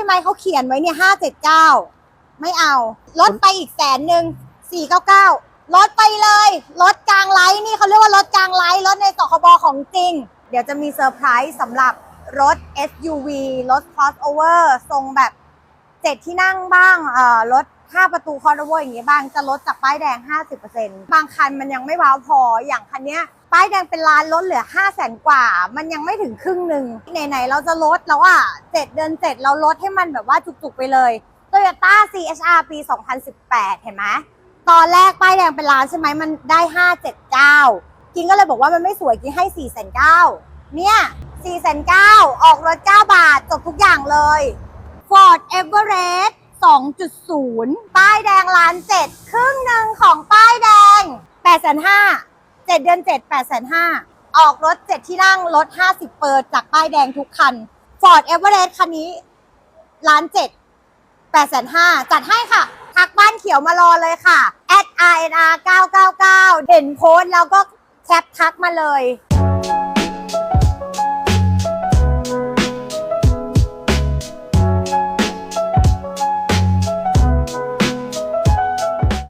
ช่ไหมเขาเขียนไว้เนี่ยห้าเจ็ดเก้าไม่เอา ลดไปอีกแสนหนึ่งสี่เก้าเก้าลดไปเลยลดกลางไลน์นี่เขาเรียกว่าลดกลางไลน์ลดในสคบของจริง เดี๋ยวจะมีเซอร์ไพรส์สำหรับรถ SUV รถ crossover ทรงแบบเจ็ดที่นั่งบ้างเอ่อรถ ห้าประตูคอร์เวอร์อย่างเงี้ยบางจะลดจากป้ายแดง 50%บางคันมันยังไม่ว้าวพออย่างคันเนี้ยป้ายแดงเป็นล้านลดเหลือ 5 0 0แสนกว่า มันยังไม่ถึงครึ่งหนึ่งไหนๆเราจะลดแล้วอะเจ็ดเดือนเจ็ดเราลดให้มันแบบว่าจุกๆไปเลย Toyota CHR ปี 2018 เห็นไหมตอนแรกป้ายแดงเป็นล้านใช่ไหมมันได้ 579 กินก็เลยบอกว่ามันไม่สวยกินให้ 4 9 0 0เนี่ย 4 9 0 0ออกรถ 9 บาท จบทุกอย่างเลย Ford Everest 2.0 ป้ายแดงล้านเจ็ดครึ่งหนึ่งของป้ายแดง8 5 0 0 7เดือน7 8 5 0 0ออกรถ7ที่นั่งลด50 เปอร์จากป้ายแดงทุกคัน Ford Everest คันนี้ล้านเจ็ด8 5 0 0จัดให้ค่ะ ทักบ้านเขียวมารอเลยค่ะ at rnr 999เห็นโพสแล้วก็แคปทักมาเลย